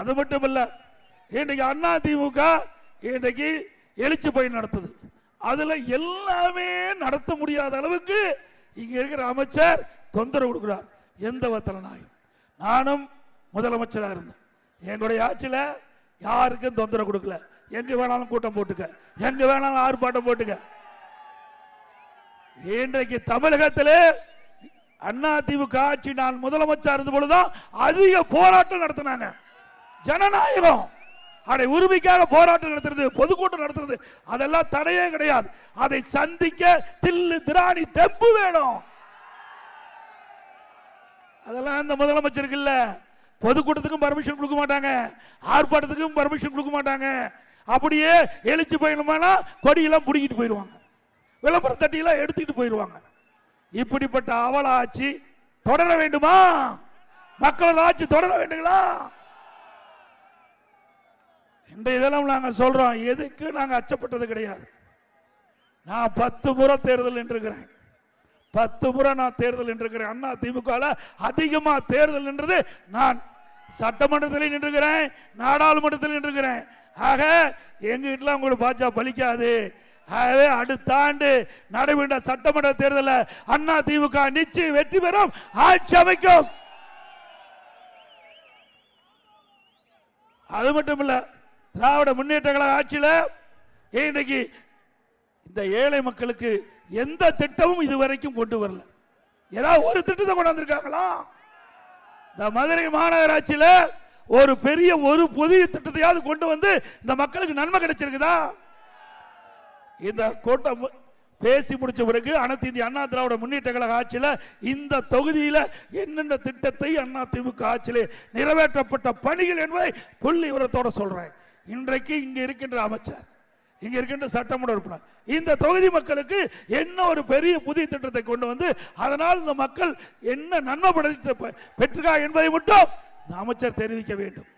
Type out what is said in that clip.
அது மட்டும் இல்லை இன்றைக்கு அண்ணா திமுக இன்றைக்கு எழுச்சி பயன் நடத்துது. அதில் எல்லாமே நடத்த முடியாத அளவுக்கு இங்கே இருக்கிற அமைச்சர் தொந்தரவு கொடுக்குறார். எந்த வத்தல நாயும். நானும் முதலமைச்சராக இருந்தேன். எங்களுடைய ஆட்சியில் யாருக்கும் தொந்தரவு கொடுக்கல. எங்கே வேணாலும் கூட்டம் போட்டுக்க. எங்கே வேணாலும் ஆர்ப்பாட்டம் போட்டுக்க. இன்றைக்கு தமிழகத்தில் அண்ணா ஆட்சி நான் முதலமைச்சர் இருந்த பொழுதுதான் அதிக போராட்டம் நடத்தினாங்க. ஜனநாயகம். அதை உரிமைக்காக போராட்டம் நடத்துறது பொதுக்கூட்டம் நடத்துறது அதெல்லாம் தடையே கிடையாது. அதை சந்திக்க தில்லு திராணி தெப்பு வேணும். அதெல்லாம் இந்த முதலமைச்சருக்கு இல்ல. பொதுக்கூட்டத்துக்கும் பர்மிஷன் கொடுக்க மாட்டாங்க. ஆர்ப்பாட்டத்துக்கும் பர்மிஷன் கொடுக்க மாட்டாங்க. அப்படியே எழுச்சி பயணமானா கொடியெல்லாம் பிடிக்கிட்டு போயிடுவாங்க. விளம்பர தட்டியெல்லாம் எடுத்துக்கிட்டு போயிடுவாங்க. இப்படிப்பட்ட அவல ஆட்சி தொடர வேண்டுமா? மக்களோட ஆட்சி தொடர வேண்டுங்களா? இன்றைய இதெல்லாம் நாங்கள் சொல்றோம். எதுக்கு நாங்கள் அச்சப்பட்டது கிடையாது. நான் பத்து முறை தேர்தல் நின்றுக்கிறேன் பத்து முறை நான் தேர்தல் நின்றுக்கிறேன் அண்ணா திமுகவில் அதிகமாக தேர்தல் நின்றது நான் சட்டமன்றத்தில் நின்றுக்கிறேன் நாடாளுமன்றத்தில் நின்றுக்கிறேன் ஆக எங்கிட்டலாம் உங்களுக்கு பாஜா பலிக்காது. ஆகவே அடுத்த ஆண்டு நடைபெற்ற சட்டமன்ற தேர்தலில் அண்ணா திமுக நிச்சயம் வெற்றி பெறும் ஆட்சி அமைக்கும். அது மட்டும் இல்லை திராவிட முன்னேற்ற கழக ஆட்சியில இன்னைக்கு இந்த ஏழை மக்களுக்கு எந்த திட்டமும் இதுவரைக்கும் கொண்டு வரல? ஏதாவது ஒரு திட்டத்தை கொண்டு வந்திருக்காங்களா? இந்த மதுரை மாநகராட்சியில் ஒரு பெரிய ஒரு புதிய திட்டத்தையாவது கொண்டு வந்து இந்த மக்களுக்கு நன்மை கிடைச்சிருக்குதா? இந்த கூட்டம் பேசி முடிச்ச பிறகு அனைத்து இந்திய அண்ணா திராவிட முன்னேற்ற கழக ஆட்சியில் இந்த தொகுதியில் என்னென்ன திட்டத்தை அண்ணா திமுக ஆட்சியில் நிறைவேற்றப்பட்ட பணிகள் என்பதை புள்ளி விவரத்தோட சொல்றேன். இன்றைக்கு இங்க இருக்கின்ற அமைச்சர் இங்க இருக்கின்ற சட்டமன்ற உறுப்பினர் இந்த தொகுதி மக்களுக்கு என்ன ஒரு பெரிய புதிய திட்டத்தை கொண்டு வந்து அதனால் இந்த மக்கள் என்ன நன்மை பெற்றிருக்கா என்பதை மட்டும் அமைச்சர் தெரிவிக்க வேண்டும்.